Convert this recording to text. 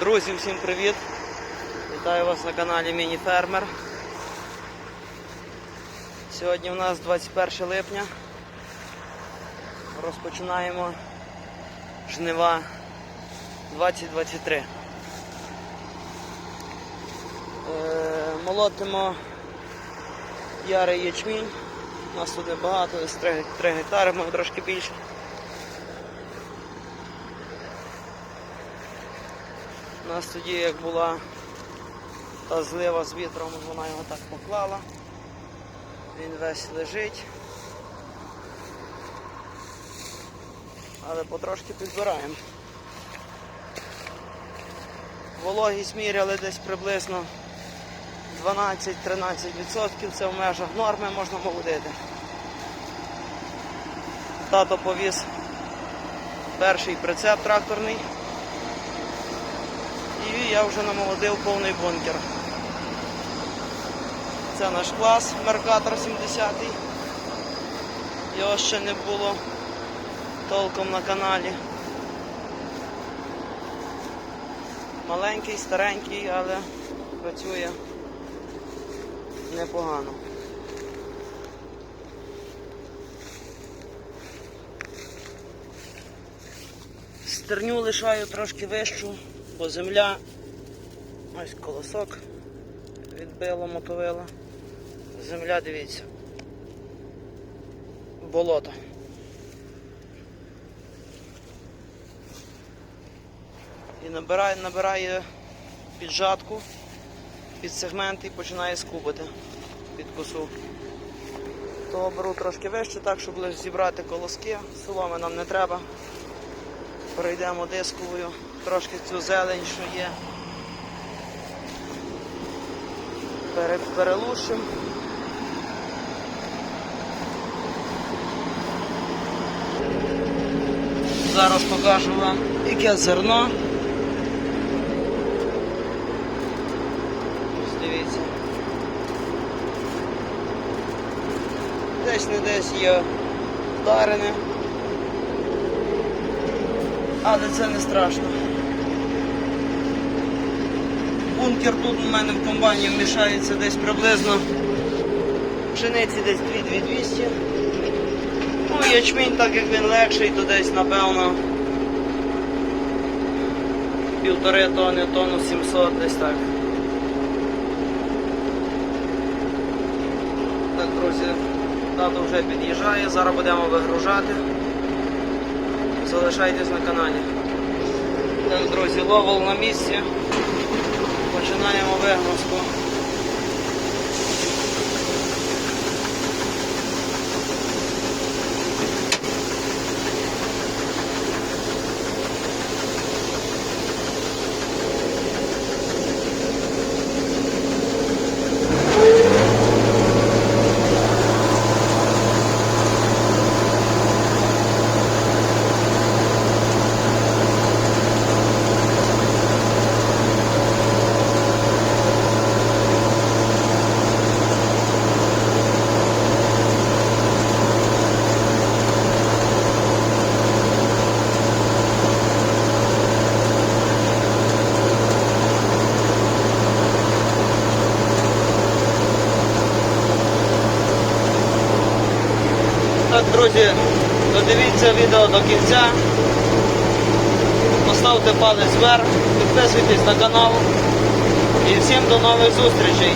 Друзі, всім привіт! Вітаю вас на каналі Міні Фермер. Сьогодні у нас 21 липня. Розпочинаємо жнива 2023. Е, молотимо ярий ячмінь. У нас тут небагато, десь 3, 3 гектари, може трошки більше. Нас тоді, як була та злива з вітром, вона його так поклала. Він весь лежить. Але потрошки підбираємо. Вологість міряли десь приблизно 12-13%, це в межах норми можна молодити. Тато повіз перший прицеп тракторний. Я вже намолодив повний бункер. Це наш клас Меркатор 70 Його ще не було толком на каналі. Маленький, старенький, але працює непогано. Стерню лишаю трошки вищу, бо земля ось колосок відбило мотовила. Земля, дивіться. Болото. І набирає, набирає піджатку під сегмент і починає скубати під косу. То беру трошки вище, так, щоб лише зібрати колоски. Соломи нам не треба. Пройдемо дисковою, трошки цю зелень, що є. Пере- Перелущимо. Зараз покажу вам, яке зерно. Дивіться. Десь не десь є вдарене. Але це не страшно. Бункер тут у мене в комбайні вмішається десь приблизно пшениці десь 2-200. Ну, ячмінь, так як він легший, то десь, напевно, півтори тони, тонну 700 десь так. Так, друзі, тато вже під'їжджає, зараз будемо вигружати. Залишайтесь на каналі. Так, друзі, ловол на місці. Починаємо вигрузку. Так, друзі, додивіться відео до кінця. Поставте палець вверх, підписуйтесь на канал. І всім до нових зустрічей.